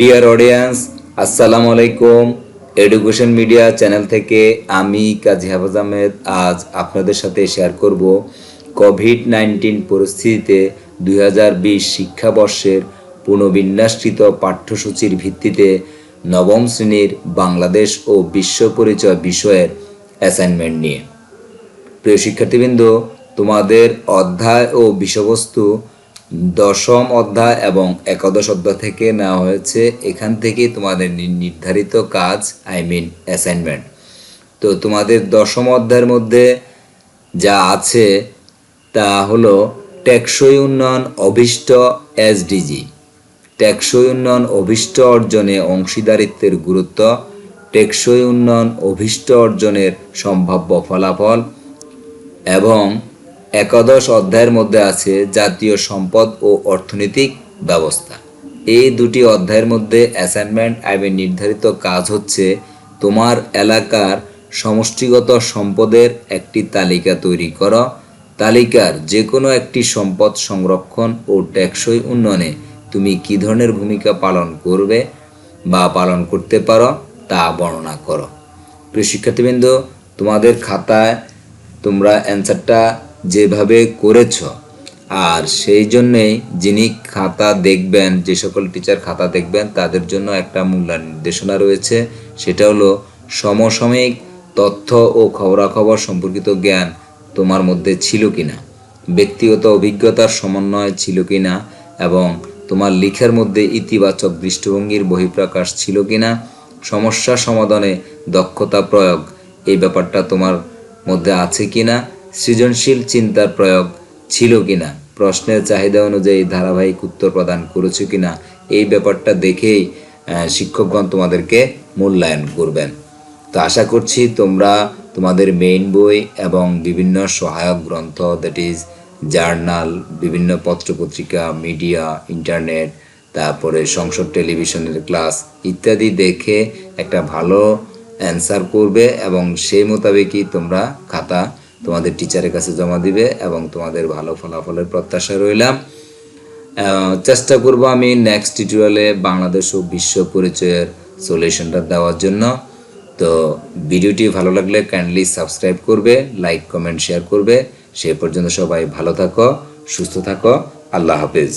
Dear audience আসসালামু আলাইকুম education media channel থেকে আমি কাজী হাফাজ আহমেদ আজ আপনাদের সাথে শেয়ার করব কোভিড নাইন্টিন পরিস্থিতিতে দুই হাজার বিশ শিক্ষাবর্ষের পুনর্বিন্যাসকৃত পাঠ্যসূচির ভিত্তিতে নবম শ্রেণির বাংলাদেশ ও বিশ্ব পরিচয় বিষয়ের অ্যাসাইনমেন্ট নিয়ে। প্রিয় শিক্ষার্থীবৃন্দ, তোমাদের অধ্যায় ও বিষয়বস্তু দশম অধ্যায় এবং একাদশ অধ্যায় থেকে নেওয়া হয়েছে। এখান থেকে তোমাদের নির্ধারিত কাজ আই মিন অ্যাসাইনমেন্ট তো তোমাদের দশম অধ্যায়ের মধ্যে যা আছে, তা হলো টেকসই উন্নয়ন অভিষ্ট এসডিজি টেকসই উন্নয়ন অভিষ্ট অর্জনে অংশীদারিত্বের গুরুত্ব, টেকসই উন্নয়ন অভিষ্ট অর্জনের সম্ভাব্য ফলাফল এবং একাদশ অধ্যায়ের মধ্যে আছে জাতীয় সম্পদ ও অর্থনৈতিক ব্যবস্থা। এই দুটি অধ্যায়ের মধ্যে অ্যাসাইনমেন্ট আইবে নির্ধারিত কাজ হচ্ছে তোমার এলাকার সমষ্টিগত সম্পদের একটি তালিকা তৈরি করো, তালিকার যে কোনো একটি সম্পদ সংরক্ষণ ও টেকসই উন্নয়নে তুমি কী ধরনের ভূমিকা পালন করবে বা পালন করতে পারো তা বর্ণনা করো। প্রিয় শিক্ষার্থীবৃন্দ, তোমাদের খাতায় তোমরা অ্যান্সারটা যেভাবে করেছ। আর সেই জন্যেই যিনি খাতা দেখবেন, যে সকল টিচার খাতা দেখবেন, তাদের জন্য একটা মূল্যায়ন নির্দেশনা রয়েছে। সেটা হলো সমসাময়িক তথ্য ও খবরাখবর সম্পর্কিত জ্ঞান তোমার মধ্যে ছিল কিনা, ব্যক্তিগত অভিজ্ঞতার সমন্বয় ছিল কিনা, এবং তোমার লিখার মধ্যে ইতিবাচক দৃষ্টিভঙ্গির বহিঃপ্রকাশ ছিল কিনা, সমস্যা সমাধানে দক্ষতা প্রয়োগ এই ব্যাপারটা তোমার মধ্যে আছে কিনা সৃজনশীল চিন্তার প্রয়োগ ছিল কিনা? প্রশ্নের চাহিদা অনুযায়ী ধারাবাহিক উত্তর প্রদান করেছ কিনা? এই ব্যাপারটা দেখেই শিক্ষকগণ তোমাদেরকে মূল্যায়ন করবেন। তো আশা করছি তোমরা তোমাদের মেইন বই এবং বিভিন্ন সহায়ক গ্রন্থ দ্যাট ইজ জার্নাল বিভিন্ন পত্রপত্রিকা মিডিয়া ইন্টারনেট তারপরে সংসদ টেলিভিশনের ক্লাস ইত্যাদি দেখে একটা ভালো অ্যান্সার করবে এবং সেই মোতাবেকই তোমরা খাতা তোমাদের টিচারের কাছে জমা দিবে এবং তোমাদের ভালো ফলাফলের প্রত্যাশা রইলাম। চেষ্টা করব আমি নেক্সট টিউটোরিয়ালে বাংলাদেশ ও বিশ্ব পরিচয়ের সলিউশনটা দেওয়ার জন্য। তো ভিডিওটি ভালো লাগলে কাইন্ডলি সাবস্ক্রাইব করবে লাইক কমেন্ট শেয়ার করবে। সে পর্যন্ত সবাই ভালো থাকো, সুস্থ থাকো। আল্লাহ হাফেজ।